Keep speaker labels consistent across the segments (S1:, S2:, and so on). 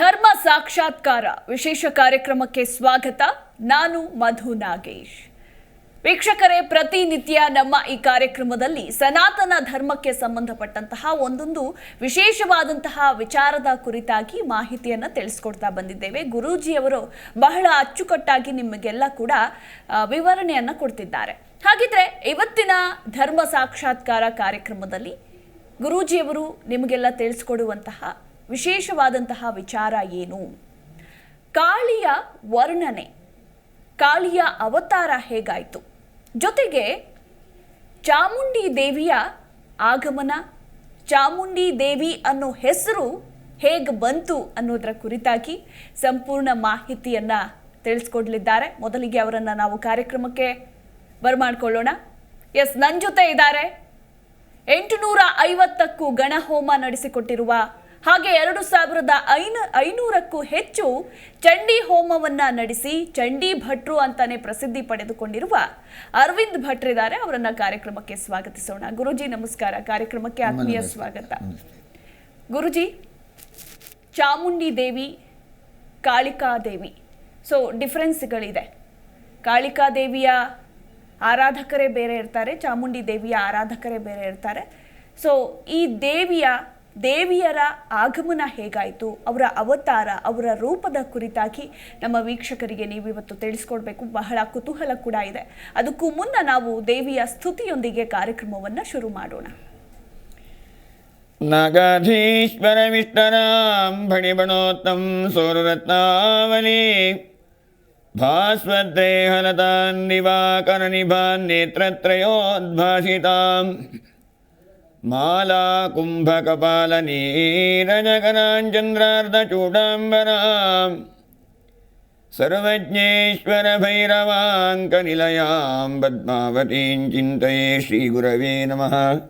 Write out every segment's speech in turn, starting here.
S1: ಧರ್ಮ ಸಾಕ್ಷಾತ್ಕಾರ ವಿಶೇಷ ಕಾರ್ಯಕ್ರಮಕ್ಕೆ ಸ್ವಾಗತ. ನಾನು ಮಧು ನಾಗೇಶ್. ವೀಕ್ಷಕರೇ, ಪ್ರತಿನಿತ್ಯ ನಮ್ಮ ಈ ಕಾರ್ಯಕ್ರಮದಲ್ಲಿ ಸನಾತನ ಧರ್ಮಕ್ಕೆ ಸಂಬಂಧಪಟ್ಟಂತಹ ಒಂದೊಂದು ವಿಶೇಷವಾದಂತಹ ವಿಚಾರದ ಕುರಿತಾಗಿ ಮಾಹಿತಿಯನ್ನು ತಿಳಿಸ್ಕೊಡ್ತಾ ಬಂದಿದ್ದೇವೆ. ಗುರೂಜಿಯವರು ಬಹಳ ಅಚ್ಚುಕಟ್ಟಾಗಿ ನಿಮಗೆಲ್ಲ ಕೂಡ ವಿವರಣೆಯನ್ನು ಕೊಡ್ತಿದ್ದಾರೆ. ಹಾಗಿದ್ರೆ ಇವತ್ತಿನ ಧರ್ಮ ಸಾಕ್ಷಾತ್ಕಾರ ಕಾರ್ಯಕ್ರಮದಲ್ಲಿ ಗುರೂಜಿಯವರು ನಿಮಗೆಲ್ಲ ತಿಳಿಸ್ಕೊಡುವಂತಹ ವಿಶೇಷವಾದಂತಹ ವಿಚಾರ ಏನು? ಕಾಳಿಯ ವರ್ಣನೆ, ಕಾಳಿಯ ಅವತಾರ ಹೇಗಾಯಿತು? ಜೊತೆಗೆ ಚಾಮುಂಡಿ ದೇವಿಯ ಆಗಮನ, ಚಾಮುಂಡಿ ದೇವಿ ಅನ್ನೋ ಹೆಸರು ಹೇಗೆ ಬಂತು ಅನ್ನೋದರ ಕುರಿತಾಗಿ ಸಂಪೂರ್ಣ ಮಾಹಿತಿಯನ್ನು ತಿಳಿಸ್ಕೊಡ್ಲಿದ್ದಾರೆ. ಮೊದಲಿಗೆ ಅವರನ್ನು ನಾವು ಕಾರ್ಯಕ್ರಮಕ್ಕೆ ಬರಮಾಡ್ಕೊಳ್ಳೋಣ. ಎಸ್ ನನ್ನ ಜೊತೆ ಇದ್ದಾರೆ. ಎಂಟುನೂರ ಐವತ್ತಕ್ಕೂ ಗಣಹೋಮ ನಡೆಸಿಕೊಟ್ಟಿರುವ ಹಾಗೆ ಎರಡು ಸಾವಿರದ ಐನೂ ಐನೂರಕ್ಕೂ ಹೆಚ್ಚು ಚಂಡಿ ಹೋಮವನ್ನ ನಡೆಸಿ ಚಂಡಿ ಭಟ್ರು ಅಂತಾನೆ ಪ್ರಸಿದ್ಧಿ ಪಡೆದುಕೊಂಡಿರುವ ಅರವಿಂದ್ ಭಟ್ರಿದ್ದಾರೆ ಅವರನ್ನ ಕಾರ್ಯಕ್ರಮಕ್ಕೆ ಸ್ವಾಗತಿಸೋಣ. ಗುರುಜಿ ನಮಸ್ಕಾರ. ಕಾರ್ಯಕ್ರಮಕ್ಕೆ ಆತ್ಮೀಯ ಸ್ವಾಗತ. ಗುರುಜಿ ಚಾಮುಂಡಿ ದೇವಿ ಕಾಳಿಕಾ ದೇವಿ. ಸೊ ಡಿಫ್ರೆನ್ಸ್ಗಳಿದೆ ಕಾಳಿಕಾ ದೇವಿಯ ಆರಾಧಕರೇ ಬೇರೆ ಇರ್ತಾರೆ ಚಾಮುಂಡಿ ದೇವಿಯ ಆರಾಧಕರೇ ಬೇರೆ ಇರ್ತಾರೆ. ಸೊ ಈ ದೇವಿಯ ದೇವಿಯರ ಆಗಮನ ಹೇಗಾಯಿತು, ಅವರ ಅವತಾರ, ಅವರ ರೂಪದ ಕುರಿತಾಗಿ ನಮ್ಮ ವೀಕ್ಷಕರಿಗೆ ನೀವು ಇವತ್ತು ತಿಳಿಸ್ಕೊಡ್ಬೇಕು. ಬಹಳ ಕುತೂಹಲ ಕೂಡ ಇದೆ. ಅದಕ್ಕೂ ಮುನ್ನ ನಾವು ದೇವಿಯ ಸ್ತುತಿಯೊಂದಿಗೆ ಕಾರ್ಯಕ್ರಮವನ್ನು ಶುರು ಮಾಡೋಣ.
S2: ನಾಗಾಧೀಶ್ವರವಿಷ್ಟರಾಂ ಫಣಿಬಣೋತ್ತಂ ಸೂರರತ್ನಾವಲಿ ಭಾಸ್ವದ್ದೇಹಲತಾನ್ ನಿವಾಕರ ನಿಭಾನ್ ನೇತ್ರತ್ರಯೋದ್ಭಾಸಿತಾಂ. कुम्भकपालनीरजगनाञ्चन्द्रार्धचूडाम्बराम् सर्वज्ञेश्वरभैरवाङ्कनिलयां पद्मावतीं चिन्तये श्रीगुरवे नमः।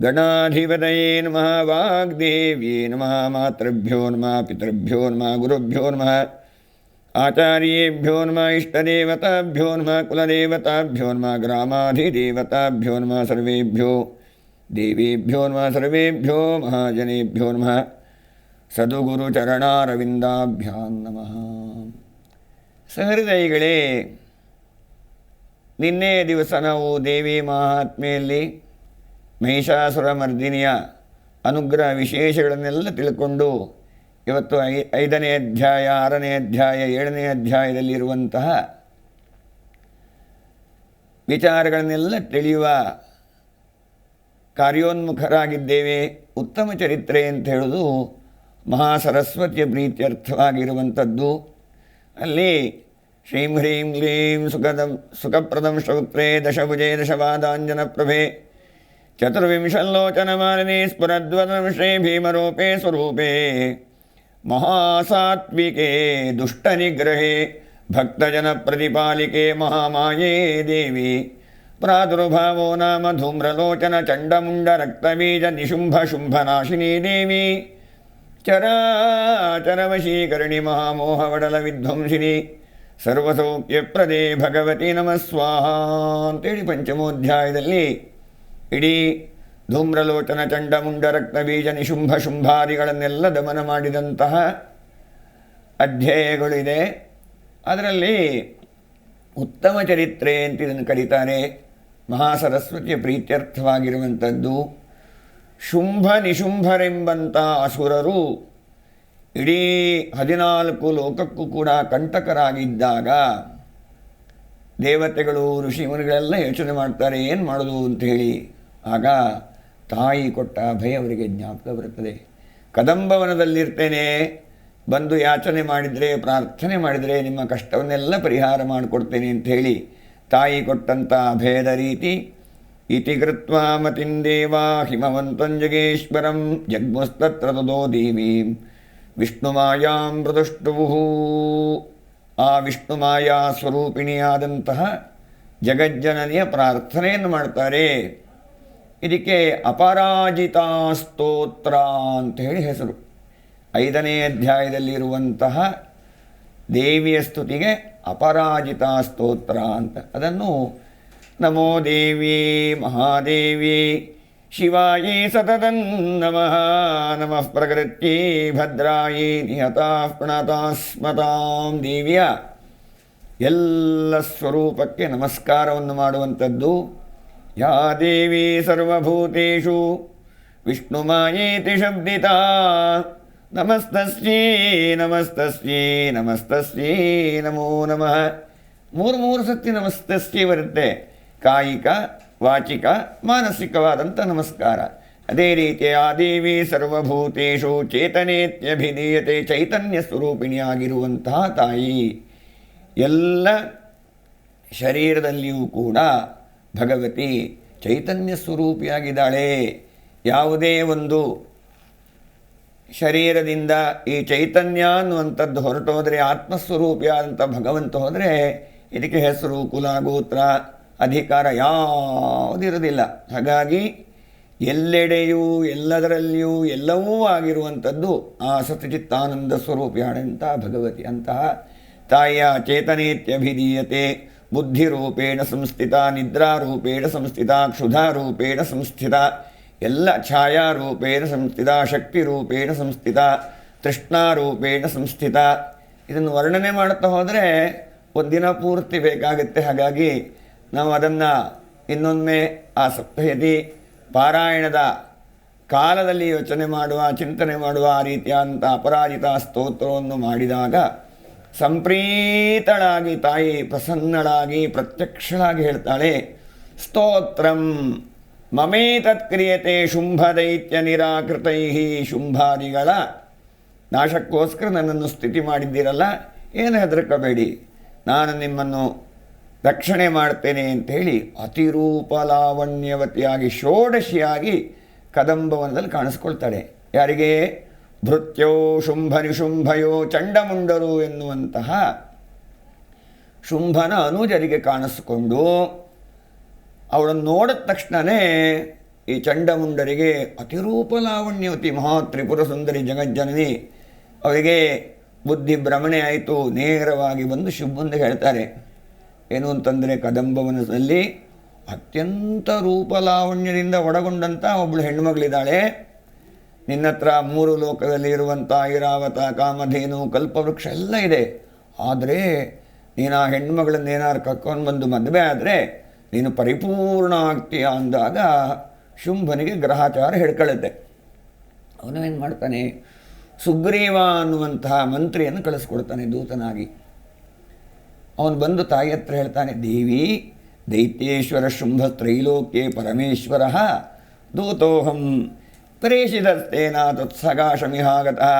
S2: गणाधिपतये नमः, वाग्देव्ये नमः, मातृभ्यो नमः, पितृभ्यो नमः, गुरुभ्यो नमः, आचार्येभ्यो नमः, इष्टदेवताभ्यो नमः, कुलदेवताभ्यो नमः, ग्रामाधिदेवताभ्यो नमः, सर्वेभ्यो ದೇವೇಭ್ಯೋ ನಮಃ ಸರ್ವೇಭ್ಯೋ ಮಹಾಜನೇಭ್ಯೋ ನಮಃ ಸದುಗುರುಚರಣಾರವಿಂದಾಭ್ಯಾಂ ನಮಃ ಸಹೃದಯಿಗಳೇ ನಿನ್ನೆ ದಿವಸ ನಾವು ದೇವಿ ಮಹಾತ್ಮೆಯಲ್ಲಿ ಮಹಿಷಾಸುರ ಮರ್ದಿನಿಯ ಅನುಗ್ರಹ ವಿಶೇಷಗಳನ್ನೆಲ್ಲ ತಿಳ್ಕೊಂಡು ಇವತ್ತು ಐ, ಐದನೇ ಅಧ್ಯಾಯ, ಆರನೇ ಅಧ್ಯಾಯ, ಏಳನೇ ಅಧ್ಯಾಯದಲ್ಲಿರುವಂತಹ ವಿಚಾರಗಳನ್ನೆಲ್ಲ ತಿಳಿಯುವ ಕಾರ್ಯೋನ್ಮುಖರಾಗಿದ್ದೇವೆ, ಉತ್ತಮ ಚರಿತ್ರೆ ಅಂತ ಹೇಳೋದು ಮಹಾಸರಸ್ವತಿಯ ಪ್ರೀತ್ಯರ್ಥವಾಗಿರುವಂಥದ್ದು. ಅಲ್ಲಿ ಶ್ರೀಂ ಹ್ರೀಂ ಕ್ಲೀಂ ಸುಖದ ಸುಖಪ್ರದಂ ಶ್ರವಕ್ತ್ರೇ ದಶಭುಜೇ ದಶವಾದಾಂಜನಪ್ರಭೆ ಚತುರ್ವಿಂಶಲ್ಲೋಚನಮಾಲಿನಿ ಸ್ಫುರದ್ವದಂ ಶ್ರೀ ಭೀಮರೂಪೇ ಸ್ವರೂಪೇ ಮಹಾಸಾತ್ವಿಕೆ ಭಕ್ತಜನ ಪ್ರತಿಪಾಲಿಕೆ ಮಹಾಮಾಯೇ ದೇವಿ ಪ್ರಾದುರ್ಭಾವೋ ನಾಮ ಧೂಮ್ರಲೋಚನ ಚಂಡಮುಂಡರಕ್ತಬೀಜ ನಿಶುಂಭ ಶುಂಭನಾಶಿನಿ ದೇವಿ. ಚರಾಚರವಶೀಕರಣಿ ಮಹಾಮೋಹವಡಲ ವಿಧ್ವಂಸಿನಿ. ಸರ್ವಸೌಖ್ಯಪ್ರದೇ ಭಗವತಿ ನಮಸ್ವಾಹ ಅಂತೇಳಿ ಪಂಚಮೋಧ್ಯಾಯದಲ್ಲಿ ಇಡೀ ಧೂಮ್ರಲೋಚನ ಚಂಡಮುಂಡ ರಕ್ತಬೀಜ ನಿಶುಂಭ ಶುಂಭಾದಿಗಳನ್ನೆಲ್ಲ ದಮನ ಮಾಡಿದಂತಹ ಅಧ್ಯಾಯಗಳಿದೆ ಅದರಲ್ಲಿ ಉತ್ತಮ ಚರಿತ್ರೆ ಅಂತ ಇದನ್ನು ಕರೀತಾರೆ. ಮಹಾಸರಸ್ವತಿಯ ಪ್ರೀತ್ಯರ್ಥವಾಗಿರುವಂಥದ್ದು ಶುಂಭ ನಿಶುಂಭರೆಂಬಂಥ ಅಸುರರು ಇಡೀ ಹದಿನಾಲ್ಕು ಲೋಕಕ್ಕೂ ಕೂಡ ಕಂಟಕರಾಗಿದ್ದಾಗ ದೇವತೆಗಳು, ಋಷಿ ಮುನಿಗಳೆಲ್ಲ ಯೋಚನೆ ಮಾಡ್ತಾರೆ, ಏನು ಮಾಡೋದು ಅಂತ ಹೇಳಿ. ಆಗ ತಾಯಿ ಕೊಟ್ಟ ಭಯ ಅವರಿಗೆ ಜ್ಞಾಪಕ ಬರುತ್ತದೆ. ಕದಂಬವನದಲ್ಲಿರ್ತೇನೆ, ಬಂದು ಯಾಚನೆ ಮಾಡಿದರೆ, ಪ್ರಾರ್ಥನೆ ಮಾಡಿದರೆ ನಿಮ್ಮ ಕಷ್ಟವನ್ನೆಲ್ಲ ಪರಿಹಾರ ಮಾಡಿಕೊಡ್ತೇನೆ ಅಂತ ಹೇಳಿ ತಾಯಿ ಕೊಟ್ಟಂಥ ಭೇದ ರೀತಿ ಇತಿ ಕೃತ್ವಾ ಹಿಮವಂತಂ ಹಿಮವಂತಂಜಗೇಶ್ವರಂ ಜಗ್ಮಸ್ತತ್ರ ತದೋ ದೇವೀಂ. ವಿಷ್ಣುಮಾಯಾಂ ಪ್ರದುಷ್ಟುವು ಆ ವಿಷ್ಣುಮಾಯಾ ಸ್ವರೂಪಿಣಿಯಾದಂತಹ ಜಗಜ್ಜನನಿಯ ಪ್ರಾರ್ಥನೆಯನ್ನು ಮಾಡ್ತಾರೆ. ಇದಕ್ಕೆ ಅಪರಾಜಿತಾ ಸ್ತೋತ್ರ ಅಂತ ಹೇಳಿ ಹೆಸರು. ಐದನೇ ಅಧ್ಯಾಯದಲ್ಲಿರುವಂತಹ ದೇವಿಯ ಸ್ತುತಿಗೆ ಅಪರಾಜಿತಾ ಸ್ತೋತ್ರ ಅಂತ ಅದನ್ನು ನಮೋ ದೇವಿ, ಮಹಾದೇವಿ, ಶಿವಾಯಿ ಸತತಂ ನಮಃ. ನಮಃ ಪ್ರಕೃತಿ ಭದ್ರಾಯಿ ನಿಹತಾಃ ಪ್ರಣತಾಸ್ಮತಾಂ ದೇವಿಯ ಎಲ್ಲ ಸ್ವರೂಪಕ್ಕೆ ನಮಸ್ಕಾರವನ್ನು ಮಾಡುವಂಥದ್ದು ಯಾ ದೇವಿ ಸರ್ವಭೂತೇಷು. ವಿಷ್ಣುಮಾಯೇತಿ ಶಬ್ದಿತಾ. ನಮಸ್ತಸ್ಯೈ ನಮಸ್ತಸ್ಯೈ ನಮಸ್ತಸ್ಯೈ ನಮೋ ನಮಃ. ಮೂರು ಮೂರು ಸತಿ ನಮಸ್ತಸ್ಯೈ ಬರುತ್ತೆ. ಕಾಯಿಕ, ವಾಚಿಕ, ಮಾನಸಿಕವಾದಂಥ ನಮಸ್ಕಾರ. ಅದೇ ರೀತಿ ಆ ದೇವಿ ಸರ್ವಭೂತೇಶು ಚೇತನೇತ್ಯಭಿಧೀಯತೆ ಚೈತನ್ಯ ಸ್ವರೂಪಿಣಿಯಾಗಿರುವಂತಹ ತಾಯಿ. ಎಲ್ಲ ಶರೀರದಲ್ಲಿಯೂ ಕೂಡ ಭಗವತಿ ಚೈತನ್ಯ ಸ್ವರೂಪಿಯಾಗಿದ್ದಾಳೆ. ಯಾವುದೇ ಒಂದು ಶರೀರದಿಂದ ಈ ಚೈತನ್ಯ ಅನ್ನುವಂಥದ್ದು ಹೊರಟೋದ್ರೆ ಆತ್ಮಸ್ವರೂಪಿಯಾದಂಥ ಭಗವಂತ ಹೋದರೆ ಇದಕ್ಕೆ ಹೆಸರು ಕುಲ ಗೋತ್ರ ಅಧಿಕಾರ ಯಾವುದಿರೋದಿಲ್ಲ ಹಾಗಾಗಿ ಎಲ್ಲೆಡೆಯೂ, ಎಲ್ಲದರಲ್ಲಿಯೂ ಎಲ್ಲವೂ ಆಗಿರುವಂಥದ್ದು ಆ ಸತ್ಯಚಿತ್ತಾನಂದ ಸ್ವರೂಪಿಯಾದಂಥ ಭಗವತಿ. ಅಂತಹ ತಾಯಿಯ ಚೇತನೇತ್ಯಭಿಧೀಯತೆ, ಬುದ್ಧಿರೂಪೇಣ ಸಂಸ್ಥಿತ, ನಿದ್ರಾರೂಪೇಣ ಸಂಸ್ಥಿತ, ಕ್ಷುಧಾರೂಪೇಣ ಸಂಸ್ಥಿತ ಎಲ್ಲ ಛಾಯಾರೂಪೇಣ ಸಂಸ್ಥಿತ, ಶಕ್ತಿರೂಪೇಣ ಸಂಸ್ಥಿತ, ತೃಷ್ಣಾರೂಪೇಣ ಸಂಸ್ಥಿತ. ಇದನ್ನು ವರ್ಣನೆ ಮಾಡುತ್ತಾ ಹೋದರೆ ಒಂದಿನ ಪೂರ್ತಿ ಬೇಕಾಗುತ್ತೆ. ಹಾಗಾಗಿ ನಾವು ಅದನ್ನು ಇನ್ನೊಮ್ಮೆ ಆ ಸಪ್ತಯತಿ ಪಾರಾಯಣದ ಕಾಲದಲ್ಲಿ ಯೋಚನೆ ಮಾಡುವ, ಚಿಂತನೆ ಮಾಡುವ ಆ ರೀತಿಯಾದಂಥ ಅಪರಾಜಿತ ಸ್ತೋತ್ರವನ್ನು ಮಾಡಿದಾಗ ಸಂಪ್ರೀತಳಾಗಿ ತಾಯಿ ಪ್ರಸನ್ನಳಾಗಿ ಪ್ರತ್ಯಕ್ಷಳಾಗಿ ಹೇಳ್ತಾಳೆ, ಸ್ತೋತ್ರಂ ಮಮೇತತ್ ಕ್ರಿಯತೆ ಶುಂಭದೈತ್ಯ ನಿರಾಕೃತೈ ಶುಂಭಾದಿಗಳ. ನಾಶಕ್ಕೋಸ್ಕರ ನನ್ನನ್ನು ಸ್ಥಿತಿ ಮಾಡಿದ್ದೀರಲ್ಲ ಏನು ಹೆದರ್ಕೋಬೇಡಿ ನಾನು ನಿಮ್ಮನ್ನು ರಕ್ಷಣೆ ಮಾಡ್ತೇನೆ ಅಂಥೇಳಿ ಅತಿರೂಪ ಲಾವಣ್ಯವತಿಯಾಗಿ, ಷೋಡಶಿಯಾಗಿ ಕದಂಬವನದಲ್ಲಿ ಕಾಣಿಸ್ಕೊಳ್ತಾಳೆ ಯಾರಿಗೆ? ಭೃತ್ಯೋ ಶುಂಭ ನಿಶುಂಭಯೋ ಚಂಡಮುಂಡರು ಎನ್ನುವಂತಹ ಶುಂಭನ ಅನುಜರಿಗೆ ಕಾಣಿಸ್ಕೊಂಡು ಅವಳನ್ನು ನೋಡಿದ ತಕ್ಷಣವೇ ಈ ಚಂಡಮುಂಡರಿಗೆ ಅತಿರೂಪ ಲಾವಣ್ಯವತಿ ಮಹಾ ತ್ರಿಪುರ ಸುಂದರಿ ಜಗಜ್ಜನನಿ ಅವರಿಗೆ ಬುದ್ಧಿ ಭ್ರಮಣೆ ಆಯಿತು. ನೇರವಾಗಿ ಬಂದು ಶುಭಂದು ಹೇಳ್ತಾರೆ, ಏನು ಅಂತಂದರೆ ಕದಂಬವನದಲ್ಲಿ ಅತ್ಯಂತ ರೂಪಲಾವಣ್ಯದಿಂದ ಒಡಗೊಂಡಂಥ ಒಬ್ಬಳು ಹೆಣ್ಣುಮಗಳಿದ್ದಾಳೆ. ನಿನ್ನ ಹತ್ರ ಮೂರು ಲೋಕದಲ್ಲಿ ಇರುವಂಥ ಐರಾವತ, ಕಾಮಧೇನು, ಕಲ್ಪವೃಕ್ಷ ಎಲ್ಲ ಇದೆ. ಆದರೆ ನೀನು ಆ ಹೆಣ್ಮಗಳನ್ನೇನಾದ್ರು ಕರ್ಕೊಂಡು ಬಂದು ಮದುವೆ ಆದರೆ ನೀನು ಪರಿಪೂರ್ಣ ಆಗ್ತೀಯ ಅಂದಾಗ ಶುಂಭನಿಗೆ ಗ್ರಹಾಚಾರ ಹಿಡ್ಕೊಳ್ಳುತ್ತೆ ಅವನು ಏನು ಮಾಡ್ತಾನೆ? ಸುಗ್ರೀವ ಅನ್ನುವಂತಹ ಮಂತ್ರಿಯನ್ನು ಕಳಿಸ್ಕೊಡ್ತಾನೆ ದೂತನಾಗಿ. ಅವನು ಬಂದು ತಾಯಿ ಹತ್ರ ಹೇಳ್ತಾನೆ, ದೇವಿ, ದೈತ್ಯೇಶ್ವರ ಶುಂಭ ತ್ರೈಲೋಕ್ಯೆ ಪರಮೇಶ್ವರ, ದೂತೋಹಂ ಪ್ರೇಷಿತಸ್ತೇನ ತತ್ಸಗಾಶಮಿಹಾಗತಃ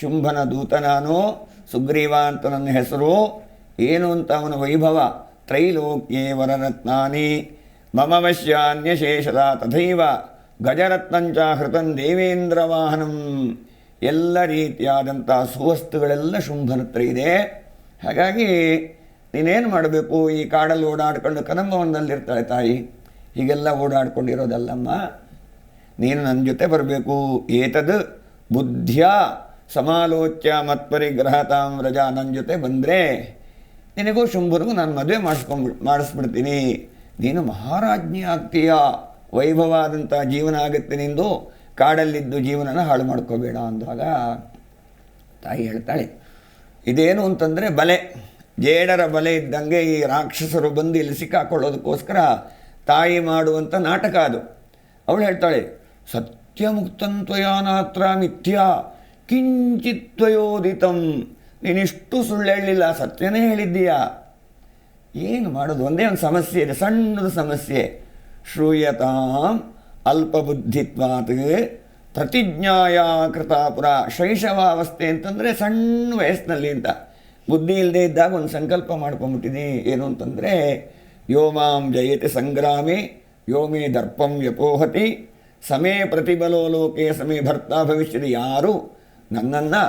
S2: ಶುಂಭನ ದೂತನಾನೋ ಸುಗ್ರೀವ ಅಂತ ನನ್ನ ಹೆಸರು, ಏನು ಅಂತ ಅವನ ವೈಭವ? ತ್ರೈಲೋಕ್ಯೆ ವರರತ್ನಾನಿ ಮಮ ವಶ್ಯಾನ್ಯಶೇಷದ ತಥೈವ ಗಜರತ್ನಂಚ ಹೃತನ್ ದೇವೇಂದ್ರ ವಾಹನಂ ಎಲ್ಲ ರೀತಿಯಾದಂಥ ಸುವಸ್ತುಗಳೆಲ್ಲ ಶುಂಭನ ಹತ್ರ ಇದೆ. ಹಾಗಾಗಿ ನೀನೇನು ಮಾಡಬೇಕು? ಈ ಕಾಡಲ್ಲಿ ಓಡಾಡ್ಕೊಂಡು ಕದಂಬವನದಲ್ಲಿರ್ತಾಳೆ ತಾಯಿ. ಹೀಗೆಲ್ಲ ಓಡಾಡ್ಕೊಂಡಿರೋದಲ್ಲಮ್ಮ. ನೀನು ನನ್ನ ಜೊತೆ ಬರಬೇಕು. ಏತದ್ ಬುದ್ಧ್ಯಾ, ಸಮಾಲೋಚ್ಯ ಮತ್ಪರಿಗ್ರಹತಾಂ ರಜಾ ನನ್ನ ಜೊತೆ ಬಂದರೆ ನಿನಗೂ ಶುಂಭರಿಗೂ ನಾನು ಮದುವೆ ಮಾಡಿಸ್ಕೊಂಡ್ಬಿ ಮಾಡಿಸ್ಬಿಡ್ತೀನಿ. ನೀನು ಮಹಾರಾಜ್ಞಿ ಆಗ್ತೀಯ ವೈಭವಾದಂಥ ಜೀವನ ಆಗುತ್ತೆ ನಿಂದು. ಕಾಡಲ್ಲಿದ್ದು ಜೀವನನ ಹಾಳು ಮಾಡ್ಕೋಬೇಡ ಅಂದಾಗ ತಾಯಿ ಹೇಳ್ತಾಳೆ, ಇದೇನು ಅಂತಂದರೆ ಬಲೆ. ಜೇಡರ ಬಲೆ ಇದ್ದಂಗೆ ಈ ರಾಕ್ಷಸರು ಬಂದು ಇಲ್ಲಿ ಸಿಕ್ಕಾಕೊಳ್ಳೋದಕ್ಕೋಸ್ಕರ ತಾಯಿ ಮಾಡುವಂಥ ನಾಟಕ ಅದು. ಅವಳು ಹೇಳ್ತಾಳೆ, ಸತ್ಯಮುಕ್ತಂತ್ವಯಾನಾತ್ರ ಮಿಥ್ಯಾ ಕಿಂಚಿತ್ವಯೋದಿತಂ ನೀನಿಷ್ಟು ಸುಳ್ಳು ಹೇಳಲಿಲ್ಲ, ಸತ್ಯನೇ ಹೇಳಿದ್ದೀಯಾ. ಏನು ಮಾಡೋದು? ಒಂದೇ ಒಂದು ಸಮಸ್ಯೆ ಇದೆ, ಸಣ್ಣದು ಸಮಸ್ಯೆ. ಶ್ರೂಯತಾಂ ಅಲ್ಪಬುದ್ಧಿತ್ವಾತ್ ಪ್ರತಿಜ್ಞಾಯ ಕೃತಾಪುರ ಶೈಶವಾವಸ್ಥೆ ಅಂತಂದರೆ ಸಣ್ಣ ವಯಸ್ಸಿನಲ್ಲಿ ಅಂತ. ಬುದ್ಧಿ ಇಲ್ಲದೆ ಇದ್ದಾಗ ಒಂದು ಸಂಕಲ್ಪ ಮಾಡ್ಕೊಂಬಿಟ್ಟಿದ್ದೀನಿ ಏನು ಅಂತಂದರೆ ಯೋ ಮಾಂ ಜಯತೆ ಸಂಗ್ರಾಮಿ ಯೋ ದರ್ಪಂ ವ್ಯಪೋಹತಿ, ಸಮೇ ಪ್ರತಿಬಲೋ ಲೋಕೆ, ಸಮೇ ಭರ್ತಾ ಭವಿಷ್ಯದ ಯಾರು? ನನ್ನನ್ನು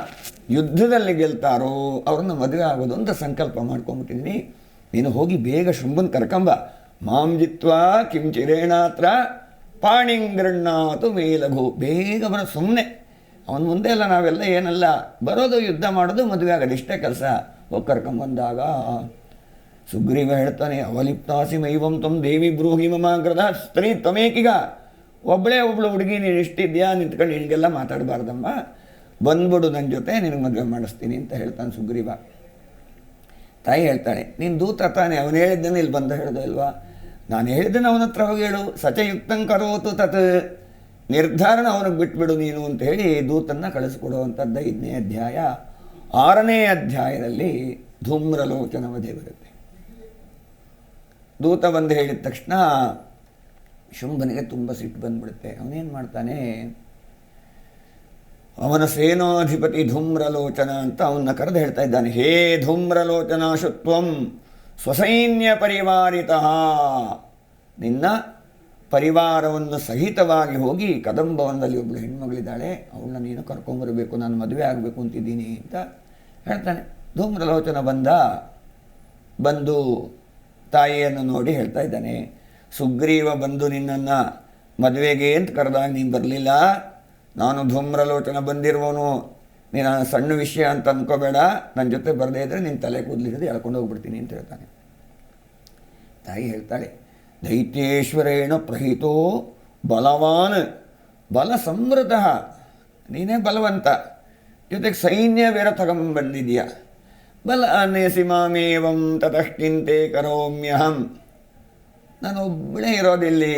S2: ಯುದ್ಧದಲ್ಲಿ ಗೆಲ್ತಾರೋ, ಅವ್ರನ್ನ ಮದುವೆ ಆಗೋದು ಅಂತ ಸಂಕಲ್ಪ ಮಾಡ್ಕೊಂಬಿಟ್ಟಿದ್ದೀನಿ. ನೀನು ಹೋಗಿ ಬೇಗ ಶುಂಭನ್ ಕರ್ಕಂಬ. ಮಾಂ ಜಿತ್ವ ಕಿಂಚಿರೇಣಾತ್ರ ಪಾಣಿಂಗ್ರಣ್ಣಾತು ಮೇಲಘು. ಬೇಗ ಬರೋ ಸುಮ್ಮನೆ ಅವನ ಮುಂದೆ ಎಲ್ಲ ನಾವೆಲ್ಲ ಏನಲ್ಲ. ಬರೋದು, ಯುದ್ಧ ಮಾಡೋದು, ಮದುವೆ ಆಗೋದು ಇಷ್ಟೇ ಕೆಲಸ. ಹೋಗಿ ಕರ್ಕೊಂಬಂದಾಗ ಸುಗ್ರೀವ ಹೇಳ್ತಾನೆ, ಅವಲಿಪ್ತಾಸಿ ಮೈವಂ ತಮ್ಮ ದೇವಿ ಬ್ರೂಹಿ ಮಮಾಗ್ರದ ಸ್ತ್ರೀ ತಮೇಕಿಗ ಒಬ್ಬಳೇ ಒಬ್ಬಳು ಹುಡುಗಿ ನೀನು ಇಷ್ಟಿದ್ಯಾ? ನಿಂತ್ಕೊಂಡು ಹಿಂಗೆಲ್ಲ ಮಾತಾಡಬಾರ್ದಮ್ಮ. ಬಂದ್ಬಿಡು ನನ್ನ ಜೊತೆ, ನಿನಗೆ ಮದುವೆ ಮಾಡಿಸ್ತೀನಿ ಅಂತ ಹೇಳ್ತಾನೆ ಸುಗ್ರೀವ. ತಾಯಿ ಹೇಳ್ತಾಳೆ, ನೀನು ದೂತ ತಾನೆ, ಅವನು ಹೇಳಿದ್ದನ್ನು ಇಲ್ಲಿ ಬಂದು ಹೇಳ್ದೆ ಅಲ್ವಾ? ನಾನು ಹೇಳಿದ್ದನ್ನು ಅವನ ಹತ್ರ ಹೋಗಿ ಹೇಳು ಸಚಯುಕ್ತಂ ಕರೋತು ತತ್. ನಿರ್ಧಾರನ ಅವನಿಗೆ ಬಿಟ್ಬಿಡು ನೀನು ಅಂತ ಹೇಳಿ ದೂತನ್ನು ಕಳಿಸ್ಕೊಡುವಂಥದ್ದು ಐದನೇ ಅಧ್ಯಾಯ. ಆರನೇ ಅಧ್ಯಾಯದಲ್ಲಿ ಧೂಮ್ರಲೋಚನವಧೆ ಬರುತ್ತೆ. ದೂತ ಬಂದು ಹೇಳಿದ ತಕ್ಷಣ ಶುಂಭನಿಗೆ ತುಂಬ ಸಿಟ್ಟು ಬಂದ್ಬಿಡುತ್ತೆ. ಅವನೇನು ಮಾಡ್ತಾನೆ ಅವನ ಸೇನಾಧಿಪತಿ ಧೂಮ್ರಲೋಚನ ಅಂತ ಅವನ್ನ ಕರೆದು ಹೇಳ್ತಾ ಇದ್ದಾನೆ. ಹೇ ಧೂಮ್ರಲೋಚನ ಶುತ್ವಂ ಸ್ವಸೈನ್ಯ ಪರಿವಾರಿತ. ನಿನ್ನ ಪರಿವಾರವನ್ನು ಸಹಿತವಾಗಿ ಹೋಗಿ ಕದಂಬವನದಲ್ಲಿ ಒಬ್ಬಳು ಹೆಣ್ಮಗಳಿದ್ದಾಳೆ, ಅವಳನ್ನ ನೀನು ಕರ್ಕೊಂಬರಬೇಕು, ನಾನು ಮದುವೆ ಆಗಬೇಕು ಅಂತಿದ್ದೀನಿ ಅಂತ ಹೇಳ್ತಾನೆ. ಧೂಮ್ರಲೋಚನ ಬಂದ, ಬಂದು ತಾಯಿಯನ್ನು ನೋಡಿ ಹೇಳ್ತಾ ಇದ್ದಾನೆ. ಸುಗ್ರೀವ ಬಂದು ನಿನ್ನನ್ನು ಮದುವೆಗೆ ಅಂತ ಕರೆದಾಗ ನೀನು ಬರಲಿಲ್ಲ? ನಾನು ಧೂಮ್ರಲೋಚನ ಬಂದಿರುವವನು, ನೀನು ಸಣ್ಣ ವಿಷಯ ಅಂತ ಅಂದ್ಕೋಬೇಡ ನನ್ನ ಜೊತೆ ಬರದೇ ಇದ್ದರೆ ನಿನ್ನ ತಲೆ ಕೂದಲಿ ಹಿಡಿದು ಎಳ್ಕೊಂಡು ಹೋಗ್ಬಿಡ್ತೀನಿ ಅಂತ ಹೇಳ್ತಾನೆ. ತಾಯಿ ಹೇಳ್ತಾಳೆ, ದೈತ್ಯೇಶ್ವರೇಣ ಪ್ರಹಿತೋ ಬಲವಾನ್ ಬಲ ಸಮೃದ್ಧ ನೀನೇ ಬಲವಂತ, ಜೊತೆಗೆ ಸೈನ್ಯ ಬೇರೆ ತಗೊಂಬಂದಿದೆಯಾ ಬಲ ಅನೇಸಿ ಮಾಮೇವಂ ತತಶ್ಚಿಂತೆ ಕರೋಮ್ಯಹಂ. ನಾನು ಒಬ್ಬಳೇ ಇರೋದಿಲ್ಲಿ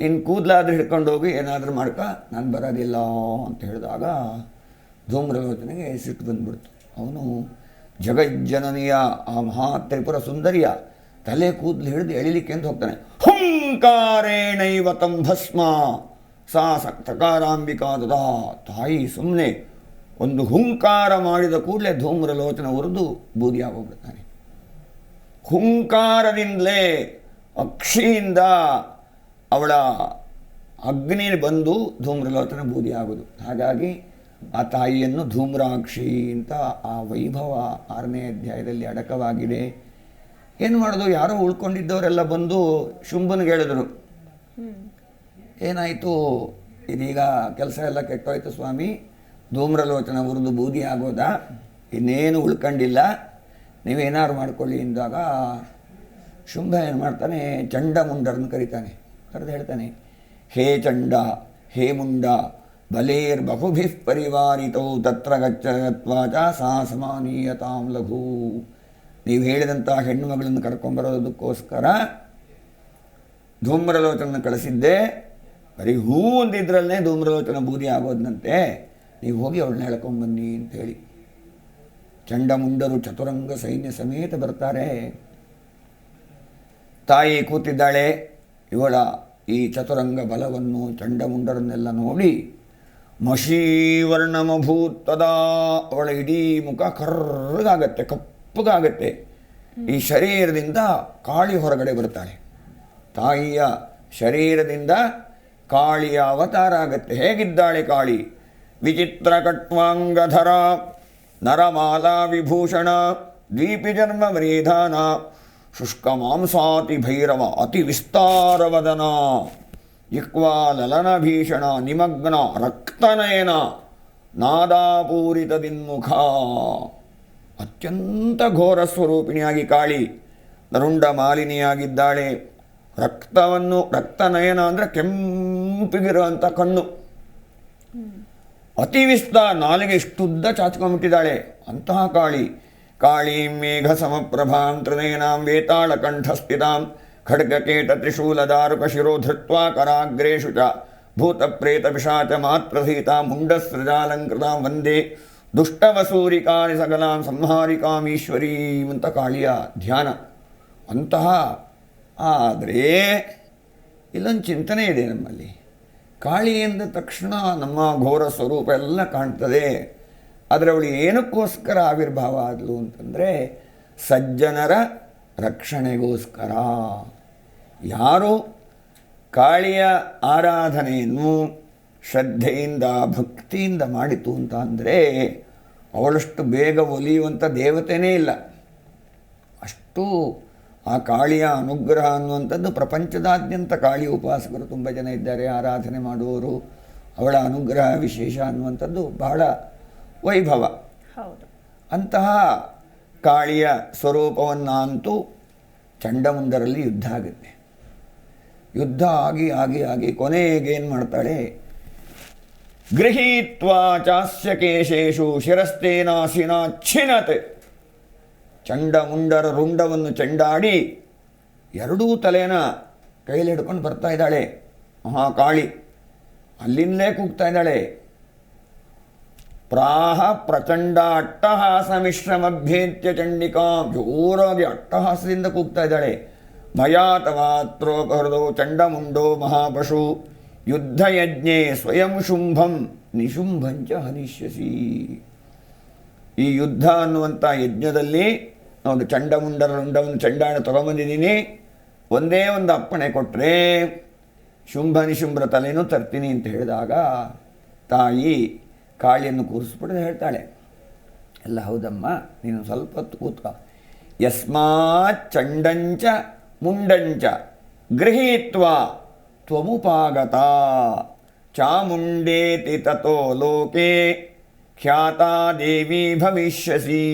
S2: ನಿನ್ನ ಕೂದಲಾದ್ರೂ ಹಿಡ್ಕೊಂಡು ಹೋಗಿ, ಏನಾದರೂ ಮಾಡ್ಕ, ನಾನು ಬರೋದಿಲ್ಲ ಅಂತ ಹೇಳಿದಾಗ ಧೂಮ್ರಲೋಚನೆಗೆ ಸಿಟ್ಟು ಬಂದ್ಬಿಡ್ತು. ಅವನು ಜಗಜ್ಜನನಿಯ ಆ ಮಹಾ ತ್ರಿಪುರ ಸುಂದರಿಯ ತಲೆ ಕೂದಲು ಹಿಡಿದು ಎಳಿಲಿಕ್ಕೆ ಅಂತ ಹೋಗ್ತಾನೆ. ಹುಂಕಾರೇಣೈವ ತಂ ಭಸ್ಮ, ಸಾ ಸಕ್ತಕಾರಾಂಬಿಕಾದ ತಾಯಿ ಸುಮ್ಮನೆ ಒಂದು ಹುಂಕಾರ ಮಾಡಿದ ಕೂಡಲೇ ಧೂಮ್ರಲೋಚನ ಉರಿದು ಬೂದಿಯಾಗೋಗ್ಬಿಡ್ತಾನೆ ಹುಂಕಾರದಿಂದಲೇ ಅಕ್ಷಿಯಿಂದ ಅವಳ ಅಗ್ನಿಯಲ್ಲಿ ಬಂದು ಧೂಮ್ರಲೋಚನ ಬೂದಿ ಆಗೋದು ಹಾಗಾಗಿ ಆ ತಾಯಿಯನ್ನು ಧೂಮ್ರಾಕ್ಷಿ ಅಂತ ಆ ವೈಭವ ಆರನೇ ಅಧ್ಯಾಯದಲ್ಲಿ ಅಡಕವಾಗಿದೆ. ಏನು ಮಾಡೋದು? ಯಾರೋ ಉಳ್ಕೊಂಡಿದ್ದವರೆಲ್ಲ ಬಂದು ಶುಂಭನಿಗೆ ಹೇಳಿದರು. ಏನಾಯಿತು? ಇದೀಗ ಕೆಲಸ ಎಲ್ಲ ಕೆಟ್ಟೋಯ್ತು ಸ್ವಾಮಿ. ಧೂಮ್ರಲೋಚನ ಉರಿದು ಬೂದಿ ಆಗೋದ ಇನ್ನೇನು ಉಳ್ಕೊಂಡಿಲ್ಲ. ನೀವೇನಾದ್ರು ಮಾಡ್ಕೊಳ್ಳಿ ಎಂದಾಗ ಶುಂಭ ಏನು ಮಾಡ್ತಾನೆ ಚಂಡಮುಂಡರನ್ನು ಕರೀತಾನೆ. ಕರೆದು ಹೇಳ್ತಾನೆ, ಹೇ ಚಂಡ, ಹೇ ಮುಂಡ, ಬಲೇರ್ ಬಹುಭಿಃ ಪರಿವಾರಿತೋ ತತ್ರ ಗಚ್ಚತ್ವಾಚ ಸಾ ಸಮಾನೀಯತಾಂ ಲಘು. ನೀವು ಹೇಳಿದಂಥ ಹೆಣ್ಣುಮಗಳನ್ನು ಕರ್ಕೊಂಬರೋದಕ್ಕೋಸ್ಕರ ಧೂಮ್ರಲೋಚನ ಕಳಿಸಿದ್ದೆ. ಬರೀ ಹೂ ಒಂದಿದ್ರಲ್ಲೇ ಧೂಮ್ರಲೋಚನ ಬೂದಿ ಆಗೋದಂತೆ ನೀವು ಹೋಗಿ ಅವಳನ್ನ ಹೇಳ್ಕೊಂಬನ್ನಿ ಅಂತೇಳಿ ಚಂಡಮುಂಡರು ಚತುರಂಗ ಸೈನ್ಯ ಸಮೇತ ಬರ್ತಾರೆ. ತಾಯಿ ಕೂತಿದ್ದಾಳೆ. ಇವಳ ಈ ಚತುರಂಗ ಬಲವನ್ನು ಚಂಡಮುಂಡರನ್ನೆಲ್ಲ ನೋಡಿ ಮಶೀವರ್ಣಮಭೂತದಾ ಅವಳ ಇಡೀ ಮುಖ ಕರ್ರಗಾಗತ್ತೆ, ಕಪ್ಪಗಾಗತ್ತೆ. ಈ ಶರೀರದಿಂದ ಕಾಳಿ ಹೊರಗಡೆ ಬರ್ತಾಳೆ ತಾಯಿಯ ಶರೀರದಿಂದ ಕಾಳಿಯ ಅವತಾರ ಆಗತ್ತೆ. ಹೇಗಿದ್ದಾಳೆ ಕಾಳಿ? ವಿಚಿತ್ರ ಕಟ್ವಾಂಗಧರ ನರಮಾಲಾ ವಿಭೂಷಣ ದ್ವೀಪಿ ಜನ್ಮ ವ್ರೇಧಾನ ಶುಷ್ಕ ಮಾಂಸಾತಿ ಭೈರವ ಅತಿ ವಿಸ್ತಾರವದನ. ಜಿಕ್ವಾಲಲನ ಭೀಷಣ ನಿಮಗ್ನ ರಕ್ತನಯನ ನಾದಾಪೂರಿತದಿನ್ಮುಖ. ಅತ್ಯಂತ ಘೋರ ಸ್ವರೂಪಿಣಿಯಾಗಿ ಕಾಳಿ ನರುಂಡ ಮಾಲಿನಿಯಾಗಿದ್ದಾಳೆ. ರಕ್ತವನ್ನು ರಕ್ತನಯನ ಅಂದರೆ ಕೆಂಪಿಗಿರುವಂಥ ಕಣ್ಣು. ಅತಿ ವಿಸ್ತಾರ ನಾಲಿಗೆ ಇಷ್ಟುದ್ದ ಚಾಚ್ಕೊಂಡ್ಬಿಟ್ಟಿದ್ದಾಳೆ. ಅಂತಹ ಕಾಳಿ ಕಾಳೀಂ ಮೇಘ ಸಮಪ್ರಭಾಂ ತ್ರಿನಯನಾಂ ವೇತಾಳ ಕಂಠಸ್ಥಿತಾಂ ಖಡ್ಗಕೇಟ ತ್ರಿಶೂಲದಾರುಕ ಶಿರೋ ಧೃತ್ವಾ ಕರಾಗ್ರೇಷು ಚ ಭೂತಪ್ರೇತ ಪಿಶಾಚ ಮಾತ್ರಸೀತಾ ಮುಂಡಸೃಜಾಲಂಕೃತಾಂ ವಂದೇ ದುಷ್ಟವಸೂರಿಕಾನಿ ಸಕಲಾಂ ಸಂಹಾರಿಕಾಂ ಅಂತ ಕಾಳಿಯ ಧ್ಯಾನ ಅಂತಹ ಆದರೆ ಇಲ್ಲೊಂದು ಚಿಂತನೆ ಇದೆ ನಮ್ಮಲ್ಲಿ. ಕಾಳಿ ಎಂದ ತಕ್ಷಣ ನಮ್ಮ ಘೋರ ಸ್ವರೂಪ ಎಲ್ಲ ಕಾಣ್ತದೆ. ಆದರೆ ಅವಳು ಏನಕ್ಕೋಸ್ಕರ ಆವಿರ್ಭಾವ ಆದಳು ಅಂತಂದರೆ ಸಜ್ಜನರ ರಕ್ಷಣೆಗೋಸ್ಕರ. ಯಾರು ಕಾಳಿಯ ಆರಾಧನೆಯನ್ನು ಶ್ರದ್ಧೆಯಿಂದ, ಭಕ್ತಿಯಿಂದ ಮಾಡಿತು ಅಂತ ಅಂದರೆ ಅವಳಷ್ಟು ಬೇಗ ಒಲಿಯುವಂಥ ದೇವತೆಯೇ ಇಲ್ಲ. ಅಷ್ಟು ಆ ಕಾಳಿಯ ಅನುಗ್ರಹ ಅನ್ನುವಂಥದ್ದು ಪ್ರಪಂಚದಾದ್ಯಂತ ಕಾಳಿ ಉಪಾಸಕರು ತುಂಬ ಜನ ಇದ್ದಾರೆ, ಆರಾಧನೆ ಮಾಡುವವರು. ಅವಳ ಅನುಗ್ರಹ ವಿಶೇಷ ಅನ್ನುವಂಥದ್ದು ಬಹಳ ವೈಭವ.
S1: ಹೌದು.
S2: ಅಂತಹ ಕಾಳಿಯ ಸ್ವರೂಪವನ್ನಂತೂ ಚಂಡಮುಂದರಲ್ಲಿ ಚಂಡಮುಂಡರಲ್ಲಿ ಯುದ್ಧ ಆಗುತ್ತೆ. ಯುದ್ಧ ಆಗಿ ಆಗಿ ಆಗಿ ಕೊನೆಗೆ ಏನು ಮಾಡ್ತಾಳೆ? ಗೃಹೀತ್ವಾ ಚಾಸ್ಯ ಕೇಶೇಶು ಶಿರಸ್ತೇನಾಶಿನ ಛಿನತೆ. ಚಂಡ ಮುಂಡರ ರುಂಡವನ್ನು ಚಂಡಾಡಿ ಎರಡೂ ತಲೆನ ಕೈಯಲ್ಲಿ ಹಿಡ್ಕೊಂಡು ಬರ್ತಾ ಇದ್ದಾಳೆ ಮಹಾಕಾಳಿ. ಅಲ್ಲಿಂದಲೇ ಕೂಗ್ತಾ ಇದ್ದಾಳೆ. ಪ್ರಾಹ ಪ್ರಚಂಡ ಅಟ್ಟಹಾಸ ಮಿಶ್ರಮಭ್ಯೇತ್ಯ ಚಂಡಿಕಾ ಜೋರಾಗಿ ಅಟ್ಟಹಾಸದಿಂದ ಕೂಗ್ತಾ ಇದ್ದಾಳೆ. ಭಯಾತವಾತ್ರೋಪಹೃದೋ ಚಂಡಮುಂಡೋ ಮಹಾಪಶು ಯುದ್ಧಯಜ್ಞೆ ಸ್ವಯಂ ಶುಂಭಂ ನಿಶುಂಭಂಚ ಹನಿಷ್ಯಸಿ. ಈ ಯುದ್ಧ ಅನ್ನುವಂಥ ಯಜ್ಞದಲ್ಲಿ ಒಂದು ಚಂಡಮುಂಡರ ರುಂಡವನ್ನು ಚಂಡಾಣ ತಗೊಂಬಂದಿದ್ದೀನಿ. ಒಂದೇ ಒಂದು ಅಪ್ಪಣೆ ಕೊಟ್ಟರೆ ಶುಂಭ ನಿಶುಂಭರ ತಲೆನೂ ತರ್ತೀನಿ ಅಂತ ಹೇಳಿದಾಗ ತಾಯಿ ಕಾಳಿಯನ್ನು ಕೂರಿಸ್ಬಿಟ್ಟು ಹೇಳ್ತಾಳೆ. ಎಲ್ಲ ಹೌದಮ್ಮ, ನೀನು ಸ್ವಲ್ಪ ಹೊತ್ತು ಕೂತ್ಕೋ. ಯಸ್ಮಾತ್ ಚಂಡಂಚ ಮುಂಡಂಚ ಗೃಹೀತ್ವ ತ್ವಮುಪಾಗತ. ಚಾಮುಂಡೇತಿ ತಥೋ ಲೋಕೆ ಖ್ಯಾತಾ ದೇವಿ ಭವಿಷ್ಯಸಿ.